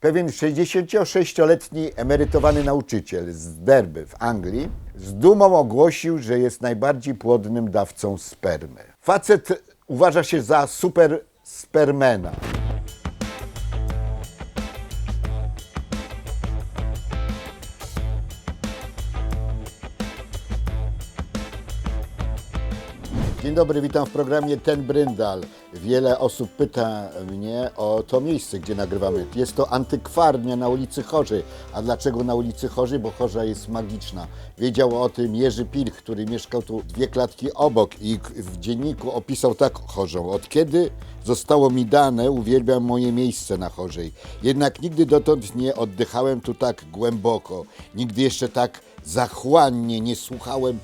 Pewien 66-letni emerytowany nauczyciel z Derby w Anglii z dumą ogłosił, że jest najbardziej płodnym dawcą spermy. Facet uważa się za super spermena. Dzień dobry, witam w programie Ten Bryndal. Wiele osób pyta mnie o to miejsce, gdzie nagrywamy. Jest to antykwarnia na ulicy Chorzy. A dlaczego na ulicy Chorzy? Bo Chorza jest magiczna. Wiedział o tym Jerzy Pilch, który mieszkał tu dwie klatki obok i w dzienniku opisał tak Chorzą. Od kiedy zostało mi dane, uwielbiam moje miejsce na Chorzej. Jednak nigdy dotąd nie oddychałem tu tak głęboko. Nigdy jeszcze tak zachłannie nie słuchałem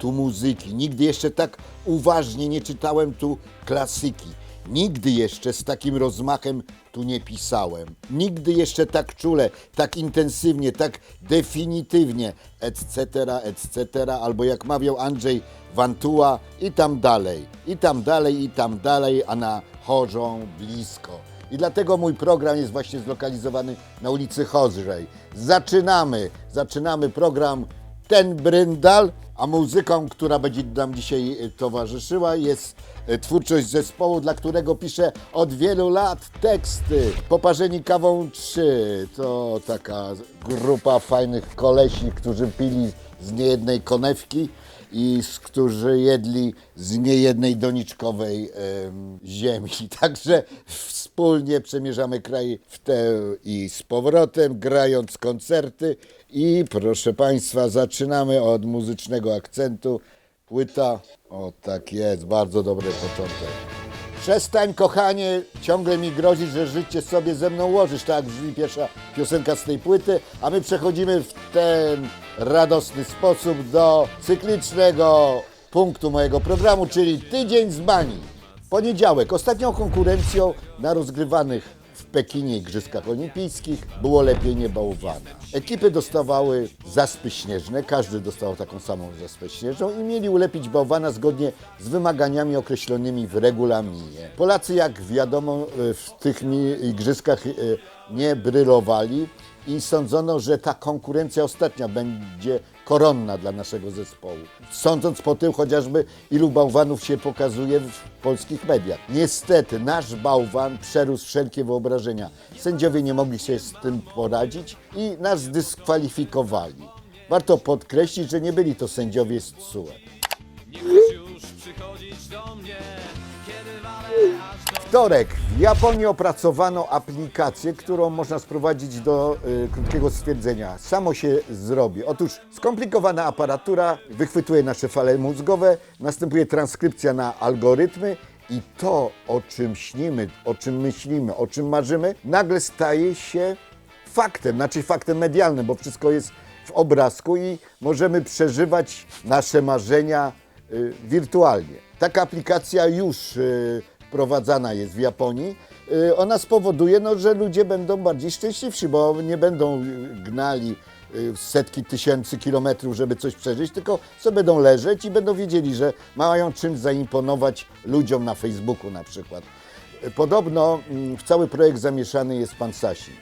tu muzyki. Nigdy jeszcze tak uważnie nie czytałem tu klasyki. Nigdy jeszcze z takim rozmachem tu nie pisałem. Nigdy jeszcze tak czule, tak intensywnie, tak definitywnie, etc., etc., albo jak mawiał Andrzej Wantuła, i tam dalej, i tam dalej, i tam dalej, a na chorzą blisko. I dlatego mój program jest właśnie zlokalizowany na ulicy Chorzej. Zaczynamy, zaczynamy program ten Bryndal, a muzyką, która będzie nam dzisiaj e, towarzyszyła jest e, twórczość zespołu, dla którego piszę od wielu lat teksty. Poparzeni kawą 3 to taka grupa fajnych kolesi, którzy pili z niejednej konewki i z którzy jedli z niejednej doniczkowej em, ziemi. Także wspólnie przemierzamy kraj w te i z powrotem, grając koncerty. I proszę Państwa, zaczynamy od muzycznego akcentu. Płyta, o tak jest, bardzo dobry początek. Przestań, kochanie, ciągle mi grozić, że życie sobie ze mną łożysz. Tak brzmi pierwsza piosenka z tej płyty, a my przechodzimy w ten radosny sposób do cyklicznego punktu mojego programu, czyli Tydzień z Bani. Poniedziałek. Ostatnią konkurencją na rozgrywanych Pekinie Igrzyskach Olimpijskich było lepienie bałwana. Ekipy dostawały zaspy śnieżne, każdy dostał taką samą zaspę śnieżną i mieli ulepić bałwana zgodnie z wymaganiami określonymi w regulaminie. Polacy, jak wiadomo, w tych igrzyskach e, nie brylowali i sądzono, że ta konkurencja ostatnia będzie koronna dla naszego zespołu. Sądząc po tym chociażby, ilu bałwanów się pokazuje w polskich mediach. Niestety nasz bałwan przerósł wszelkie wyobrażenia. Sędziowie nie mogli się z tym poradzić i nas dyskwalifikowali. Warto podkreślić, że nie byli to sędziowie z TSUE. Nie już przychodzić do mnie, Wtorek. W Japonii opracowano aplikację, którą można sprowadzić do y, krótkiego stwierdzenia. Samo się zrobi. Otóż skomplikowana aparatura wychwytuje nasze fale mózgowe, następuje transkrypcja na algorytmy i to, o czym śnimy, o czym myślimy, o czym marzymy, nagle staje się faktem, znaczy faktem medialnym, bo wszystko jest w obrazku i możemy przeżywać nasze marzenia y, wirtualnie. Taka aplikacja już y, wprowadzana jest w Japonii. Y, ona spowoduje, no, że ludzie będą bardziej szczęśliwsi, bo nie będą gnali y, setki tysięcy kilometrów, żeby coś przeżyć, tylko sobie będą leżeć i będą wiedzieli, że mają czym zaimponować ludziom na Facebooku na przykład. Podobno mm, w cały projekt zamieszany jest pan Sasin.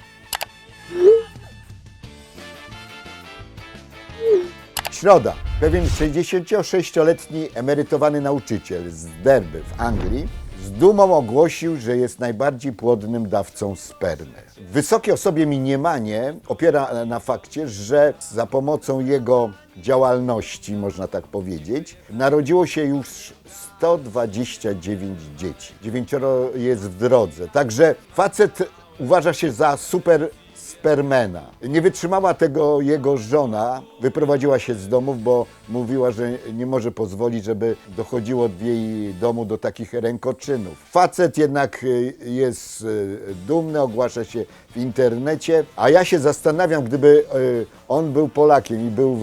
Środa. Pewien 66-letni emerytowany nauczyciel z Derby w Anglii z dumą ogłosił, że jest najbardziej płodnym dawcą spermy. Wysokie o sobie mniemanie opiera na fakcie, że za pomocą jego działalności, można tak powiedzieć, narodziło się już 129 dzieci. Dziewięcioro jest w drodze. Także facet uważa się za super spermena. Nie wytrzymała tego jego żona, wyprowadziła się z domów, bo mówiła, że nie może pozwolić, żeby dochodziło w jej domu do takich rękoczynów. Facet jednak y, jest y, dumny, ogłasza się w internecie, a ja się zastanawiam, gdyby y, on był Polakiem i był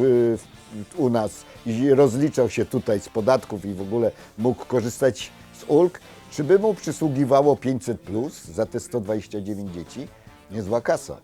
u nas i rozliczał się tutaj z podatków i w ogóle mógł korzystać z ulg, czy by mu przysługiwało 500 plus za te 129 dzieci? Niezła kasa.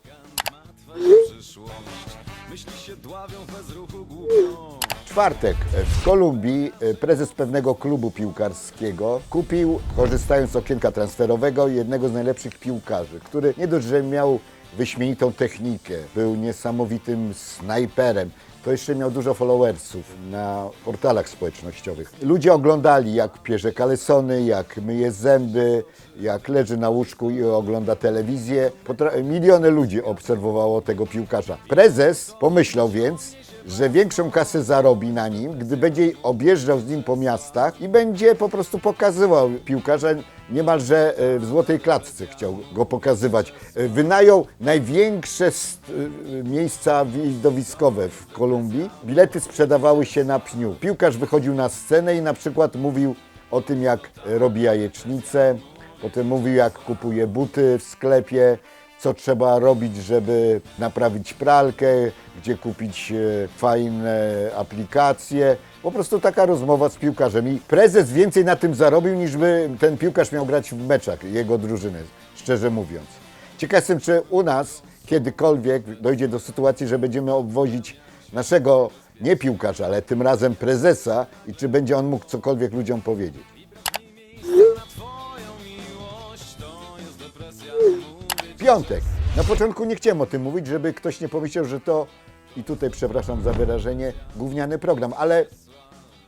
czwartek w Kolumbii e, prezes pewnego klubu piłkarskiego kupił, korzystając z okienka transferowego, jednego z najlepszych piłkarzy, który nie dość, że miał wyśmienitą technikę, był niesamowitym snajperem. To jeszcze miał dużo followersów na portalach społecznościowych. Ludzie oglądali, jak pierze kalesony, jak myje zęby, jak leży na łóżku i ogląda telewizję. Potra- miliony ludzi obserwowało tego piłkarza. Prezes pomyślał więc, że większą kasę zarobi na nim, gdy będzie objeżdżał z nim po miastach i będzie po prostu pokazywał piłkarza niemalże e, w złotej klatce chciał go pokazywać. E, Wynajął największe e, miejsca widowiskowe w Kolumbii. Bilety sprzedawały się na pniu. Piłkarz wychodził na scenę i na przykład mówił o tym, jak robi jajecznicę, potem mówił, jak kupuje buty w sklepie, co trzeba robić, żeby naprawić pralkę, gdzie kupić fajne aplikacje. Po prostu taka rozmowa z piłkarzem. I prezes więcej na tym zarobił, niż by ten piłkarz miał grać w meczach jego drużyny, szczerze mówiąc. Ciekaw jestem, czy u nas kiedykolwiek dojdzie do sytuacji, że będziemy obwozić naszego nie piłkarza, ale tym razem prezesa i czy będzie on mógł cokolwiek ludziom powiedzieć. Piątek. Na początku nie chciałem o tym mówić, żeby ktoś nie pomyślał, że to, i tutaj przepraszam za wyrażenie, gówniany program, ale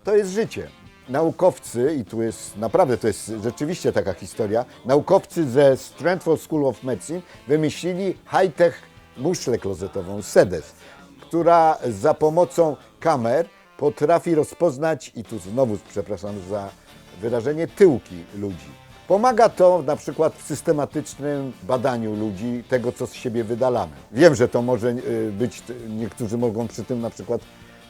to jest życie. Naukowcy, i tu jest naprawdę, to jest rzeczywiście taka historia, naukowcy ze Stanford School of Medicine wymyślili high-tech muszlę klozetową, SEDES, która za pomocą kamer potrafi rozpoznać, i tu znowu przepraszam za wyrażenie, tyłki ludzi. Pomaga to na przykład w systematycznym badaniu ludzi, tego co z siebie wydalamy. Wiem, że to może y, być, niektórzy mogą przy tym na przykład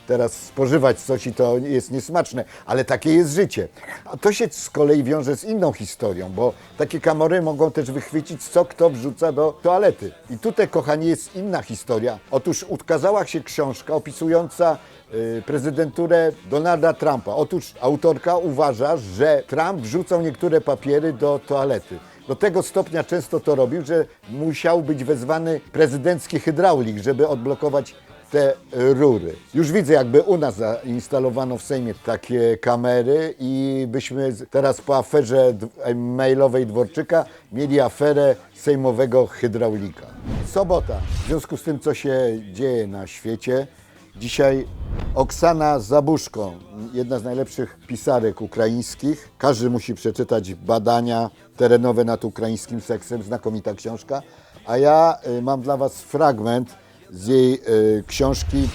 teraz spożywać coś i to jest niesmaczne, ale takie jest życie. A to się z kolei wiąże z inną historią, bo takie kamery mogą też wychwycić, co kto wrzuca do toalety. I tutaj, kochani, jest inna historia. Otóż ukazała się książka opisująca y, prezydenturę Donalda Trumpa. Otóż autorka uważa, że Trump wrzucał niektóre papiery do toalety. Do tego stopnia często to robił, że musiał być wezwany prezydencki hydraulik, żeby odblokować te rury. Już widzę, jakby u nas zainstalowano w Sejmie takie kamery i byśmy teraz po aferze mailowej Dworczyka mieli aferę sejmowego hydraulika. Sobota. W związku z tym, co się dzieje na świecie, dzisiaj Oksana Zabuszko, jedna z najlepszych pisarek ukraińskich. Każdy musi przeczytać badania terenowe nad ukraińskim seksem, znakomita książka. A ja y, mam dla Was fragment z jej y, książki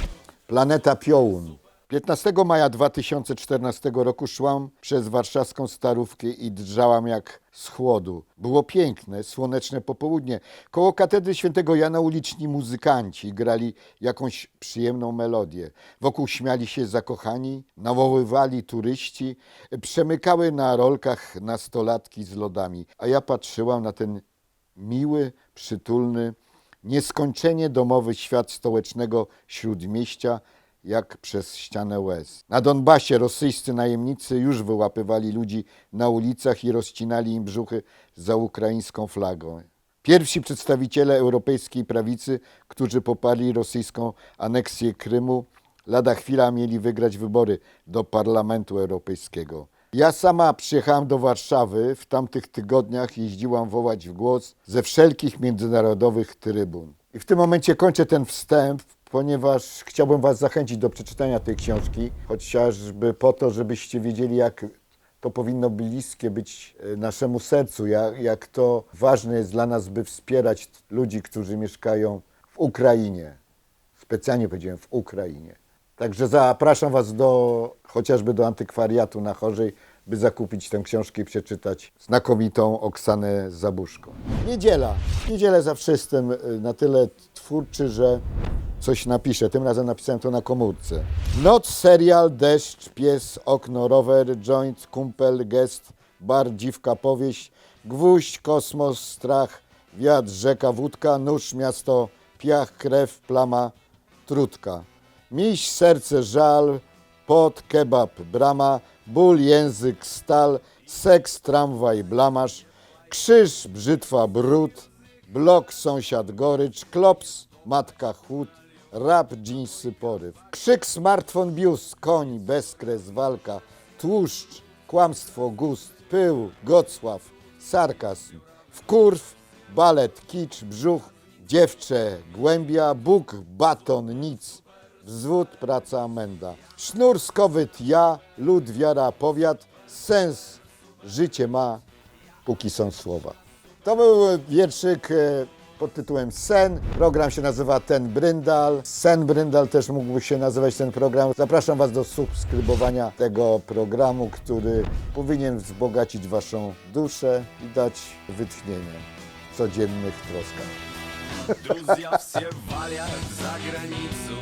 Planeta Piołun. 15 maja 2014 roku szłam przez warszawską starówkę i drżałam jak z chłodu. Było piękne, słoneczne popołudnie. Koło katedry świętego Jana uliczni muzykanci grali jakąś przyjemną melodię. Wokół śmiali się zakochani, nawoływali turyści, przemykały na rolkach nastolatki z lodami, a ja patrzyłam na ten miły, przytulny, nieskończenie domowy świat stołecznego śródmieścia, jak przez ścianę łez. Na Donbasie rosyjscy najemnicy już wyłapywali ludzi na ulicach i rozcinali im brzuchy za ukraińską flagą. Pierwsi przedstawiciele europejskiej prawicy, którzy poparli rosyjską aneksję Krymu, lada chwila mieli wygrać wybory do Parlamentu Europejskiego. Ja sama przyjechałam do Warszawy, w tamtych tygodniach jeździłam wołać w głos ze wszelkich międzynarodowych trybun. I w tym momencie kończę ten wstęp, ponieważ chciałbym Was zachęcić do przeczytania tej książki, chociażby po to, żebyście wiedzieli, jak to powinno bliskie być e, naszemu sercu, jak, jak to ważne jest dla nas, by wspierać ludzi, którzy mieszkają w Ukrainie. Specjalnie powiedziałem w Ukrainie. Także zapraszam Was do chociażby do antykwariatu na Chorzej, by zakupić tę książkę i przeczytać znakomitą Oksanę Zabuszko. Niedziela. Niedzielę zawsze jestem y, na tyle twórczy, że coś napiszę. Tym razem napisałem to na komórce. Noc, serial, deszcz, pies, okno, rower, joint, kumpel, gest, bar, dziwka, powieść, gwóźdź, kosmos, strach, wiatr, rzeka, wódka, nóż, miasto, piach, krew, plama, trutka. Miś, serce, żal, pot, kebab, brama, ból, język, stal, seks, tramwaj, blamasz, krzyż, brzytwa, brud, blok, sąsiad, gorycz, klops, matka, chłód, rap, dżinsy, poryw. Krzyk, smartfon, bius, koń, bezkres, walka, tłuszcz, kłamstwo, gust, pył, Gocław, sarkazm, wkurw, balet, kicz, brzuch, Dziewczę, głębia, Bóg, baton, nic Wzwód, praca, menda. Sznur, skowyt, ja, lud, wiara, powiat. Sens, życie ma, póki są słowa. To był wierszyk e, pod tytułem Sen. Program się nazywa Ten Bryndal. Sen Bryndal też mógłby się nazywać ten program. Zapraszam Was do subskrybowania tego programu, który powinien wzbogacić Waszą duszę i dać wytchnienie w codziennych troskach. Друзья все валят за границу